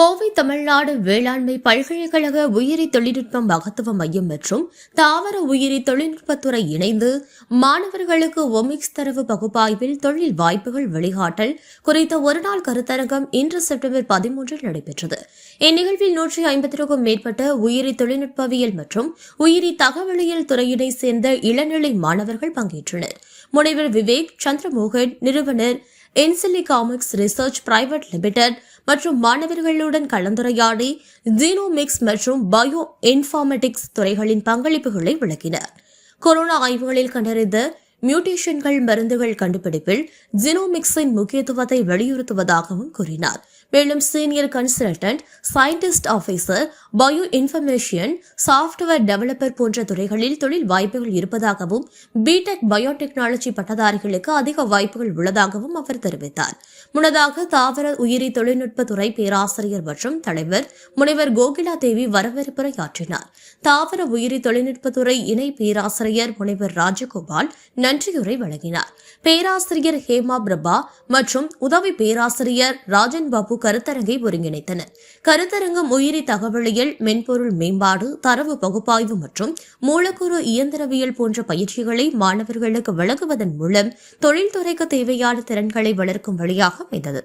கோவை தமிழ்நாடு வேளாண்மை பல்கலைக்கழக உயிரி தொழில்நுட்ப மகத்துவ மையம் மற்றும் தாவர உயிரி தொழில்நுட்பத்துறை இணைந்து மாணவர்களுக்கு ஒமிக்ஸ் தரவு பகுப்பாய்வில் தொழில் வாய்ப்புகள் வழிகாட்டல் குறித்த ஒருநாள் கருத்தரங்கம் இன்று செப்டம்பர் பதிமூன்றில் நடைபெற்றது. இந்நிகழ்வில் நூற்றி ஐம்பத்திற்கும் மேற்பட்ட உயிரி தொழில்நுட்பவியல் மற்றும் உயிரி தகவலியல் துறையினை சேர்ந்த இளநிலை மாணவர்கள் பங்கேற்றனர். முனைவர் விவேக் சந்திரமோகன் நிறுவனர் இன்சிலிகாமிக்ஸ் ரிசர்ச் பிரைவேட் லிமிடெட் மற்றும் மாணவர்களுடன் கலந்துரையாடி ஜீனோமிக்ஸ் மற்றும் பயோ இன்ஃபார்மேட்டிக்ஸ் துறைகளின் பங்களிப்புகளை விளக்கினர். கொரோனா ஆய்வுகளில் கண்டறிந்த மியூட்டேஷன்கள் மருந்துகள் கண்டுபிடிப்பில் ஜினோமிக்ஸின் முக்கியத்துவத்தை வலியுறுத்துவதாகவும் கூறினார். மேலும் senior consultant scientist officer bio information software developer போன்ற துறைகளில் தொழில் வாய்ப்புகள் இருப்பதாகவும் பிடெக் பயோடெக்னாலஜி பட்டதாரிகளுக்கு அதிக வாய்ப்புகள் உள்ளதாகவும் அவர் தெரிவித்தார். முன்னதாக தாவர உயிரி தொழில்நுட்பத்துறை பேராசிரியர் மற்றும் தலைவர் முனைவர் கோகிலா தேவி வரவேற்புரையாற்றினார். தாவர உயிரி தொழில்நுட்பத்துறை இணை பேராசிரியர் முனைவர் ராஜகோபால் நன்றியுரை வழங்கினார். பேராசிரியர் ஹேமா பிரபா மற்றும் உதவி பேராசிரியர் ராஜன் பாபு கருத்தரங்கை ஒருங்கிணைத்தனர். கருத்தரங்கம் உயிரி தகவலியல் மென்பொருள் மேம்பாடு தரவு பகுப்பாய்வு மற்றும் மூலக்கூறு இயந்திரவியல் போன்ற பயிற்சிகளை மாணவர்களுக்கு வழங்குவதன் மூலம் தொழில்துறைக்கு தேவையான திறன்களை வளர்க்கும் வழியாக அமைந்தது.